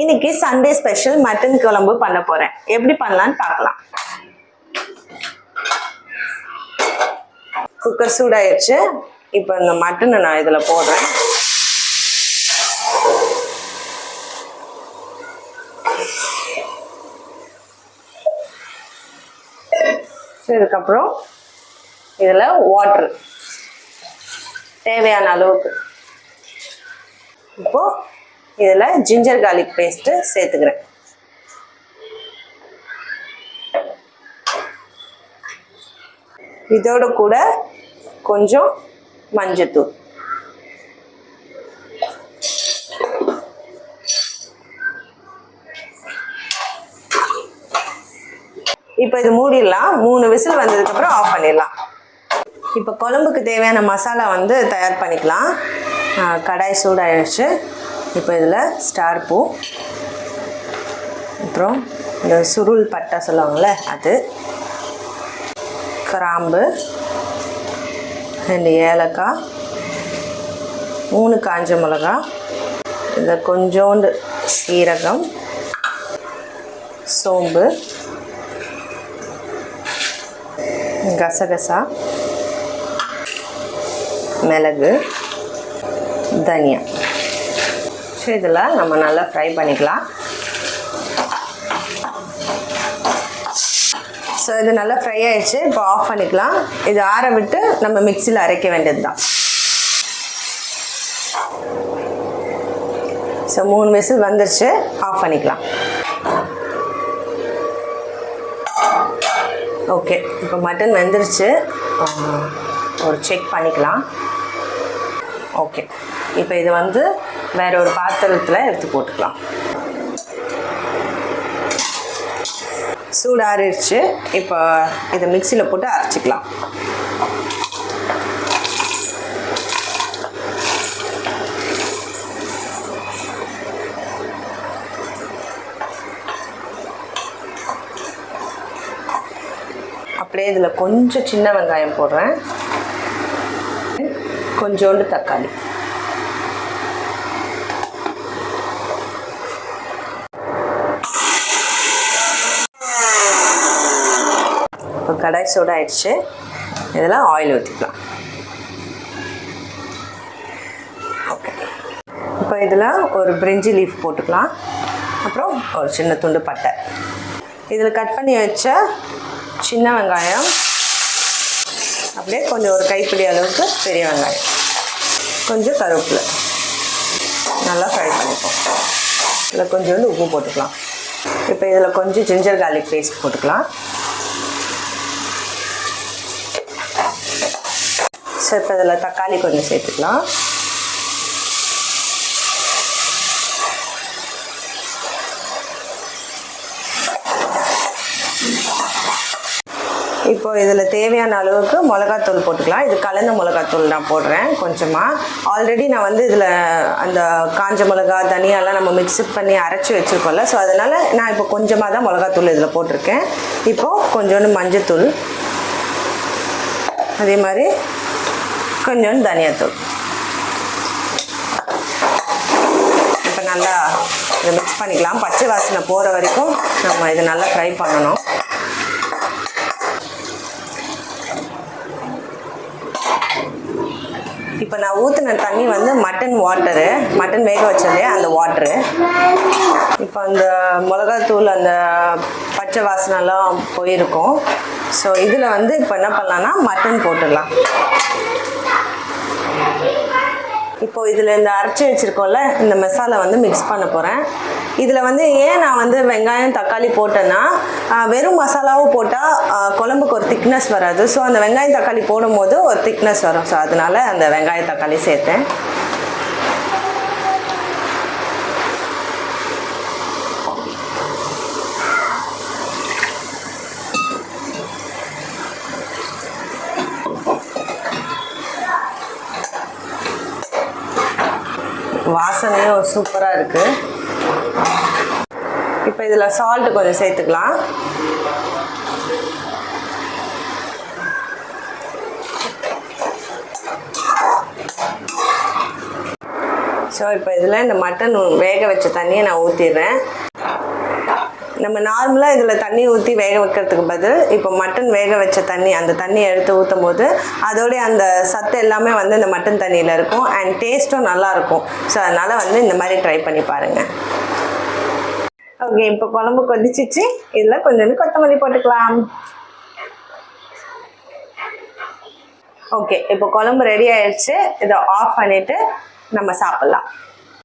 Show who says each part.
Speaker 1: இன்னைக்கு Sunday special mutton குழம்பு பண்ண போறேன். எப்படி பண்ணலாம்னு பார்க்கலாம். குக்கர் சூடாயிடுச்சு இப்போ இந்த மட்டனை நான் இதில் போடுறேன். இதுக்கப்புறம் இதில் வாட்ரு தேவையான அளவுக்கு. இப்போது இதில் ஜிஞ்சர் கார்லிக் பேஸ்ட்டு சேர்த்துக்கிறேன். இதோட கூட கொஞ்சம் மஞ்சத்தூள். இப்போ இது மூடிடலாம். மூணு விசில் வந்ததுக்கப்புறம் ஆஃப் பண்ணிடலாம். இப்போ குழம்புக்கு தேவையான மசாலா வந்து தயார் பண்ணிக்கலாம். கடாய் சூடாயிடுச்சு இப்போ இதில் ஸ்டார் பூ. அப்புறம் இந்த சுருள் பட்டை சொல்லுவாங்கள்ல அது. கிராம்பு. ரெண்டு ஏலக்காய். மூணு காஞ்ச மிளகா. இந்த கொஞ்சோண்டு சீரகம். சோம்பு. கசகசா. மிளகு. தனியா. ஃபஸ்ட்டு இதில் நம்ம நல்லா ஃப்ரை பண்ணிக்கலாம். ஸோ இது நல்லா ஃப்ரை ஆகிடுச்சு இப்போ ஆஃப் பண்ணிக்கலாம். இது ஆற விட்டு நம்ம மிக்சியில் அரைக்க வேண்டியது தான் ஸோ மூணு விசில் வந்துருச்சு. ஆஃப் பண்ணிக்கலாம். ஓகே இப்போ மட்டன் வெந்துருச்சு. ஒரு செக் பண்ணிக்கலாம். ஓகே இப்போ இது வந்து வேற ஒரு பாத்திரத்தில் எடுத்து போட்டுக்கலாம். சூடாறிடுச்சு இப்போ இதை மிக்சியில் போட்டு அரைச்சிக்கலாம். அப்படியே இதில் கொஞ்சம் சின்ன வெங்காயம் போடுறேன். கொஞ்சோண்டு தக்காளி. இப்போ கடாய் சூடாயிடுச்சு இதில் ஆயில் ஊற்றிக்கலாம் ஓகே இப்போ இதில் ஒரு பிரிஞ்சி லீஃப் போட்டுக்கலாம். அப்புறம் ஒரு சின்ன துண்டு பட்டை. இதில் கட் பண்ணி வச்ச சின்ன வெங்காயம். அப்படியே கொஞ்சம் ஒரு கைப்பிடி அளவுக்கு பெரிய வெங்காயம். கொஞ்சம் கருவேப்பிலை. நல்லா ஃப்ரை பண்ணிப்போம். இதில் வந்து உப்பு போட்டுக்கலாம். இப்போ இதில் கொஞ்சம் ஜிஞ்சர் கார்லிக் பேஸ்ட் போட்டுக்கலாம். ஸோ இப்போ இதில் தக்காளி கொஞ்சம் சேர்த்துக்கலாம். இப்போ இதில் தேவையான அளவுக்கு மிளகாத்தூள் போட்டுக்கலாம். இது கலந்த மிளகாத்தூள் நான் போடுறேன் கொஞ்சமாக ஆல்ரெடி நான் வந்து இதில் அந்த காஞ்ச மிளகா தனியாலாம் நம்ம மிக்ஸ் பண்ணி அரைச்சி வச்சுருக்கோம்ல. ஸோ அதனால் நான் இப்போ கொஞ்சமாக தான் மிளகாத்தூள் இதில் போட்டிருக்கேன். இப்போது கொஞ்சோண்டு மஞ்சத்தூள். அதே மாதிரி கொஞ்சோண்டு தனியாத்தூள் இப்போ நல்லா இதை மிக்ஸ் பண்ணிக்கலாம். பச்சை வாசனை போகிற வரைக்கும் நம்ம இதை நல்லா ஃப்ரை பண்ணணும். இப்போ நான் ஊற்றின தண்ணி வந்து மட்டன் வாட்டரு மட்டன் வேக வச்சதே அந்த வாட்டரு இப்போ அந்த மிளகாத்தூள் அந்த பச்சை வாசனைலாம் போயிருக்கும். ஸோ இதில் வந்து இப்போ என்ன பண்ணலான்னா மட்டன் போட்டுடலாம். இப்போ இதில் இந்த அரைச்சி வச்சுருக்கோம்ல இந்த மசாலா வந்து மிக்ஸ் பண்ண போகிறேன் இதில் வந்து ஏன் நான் வந்து வெங்காயம் தக்காளி போட்டேன்னா வெறும் மசாலாவும் போட்டால் குழம்புக்கு ஒரு திக்னஸ் வராது. ஸோ அந்த வெங்காயம் தக்காளி போடும்போது ஒரு திக்னஸ் வரும். ஸோ அதனால அந்த வெங்காயம் தக்காளி சேர்த்தேன். வாசனையும் சூப்பராக இருக்குது இப்போ இதில் சால்ட் கொஞ்சம் சேர்த்துக்கலாம். ஸோ இப்போ இதில் இந்த மட்டன் வேக வச்ச தண்ணியை நான் ஊற்றிடுறேன் நம்ம நார்மலாக இதில் தண்ணி ஊற்றி வேக வைக்கிறதுக்கு பதில் இப்போ மட்டன் வேக வச்ச தண்ணி அந்த தண்ணி எடுத்து ஊற்றும் போது அதோடைய அந்த சத்து எல்லாமே வந்து இந்த மட்டன் தண்ணியில் இருக்கும் அண்ட் டேஸ்ட்டும் நல்லாயிருக்கும் ஸோ அதனால் வந்து இந்த மாதிரி ட்ரை பண்ணி பாருங்கள் ஓகே இப்போ குழம்பு கொதிச்சிச்சு. இதில் கொஞ்சோண்டு கொத்தமல்லி போட்டுக்கலாம். ஓகே இப்போ குழம்பு ரெடி ஆயிடுச்சு. இதை ஆஃப் பண்ணிவிட்டு நம்ம சாப்பிட்லாம்.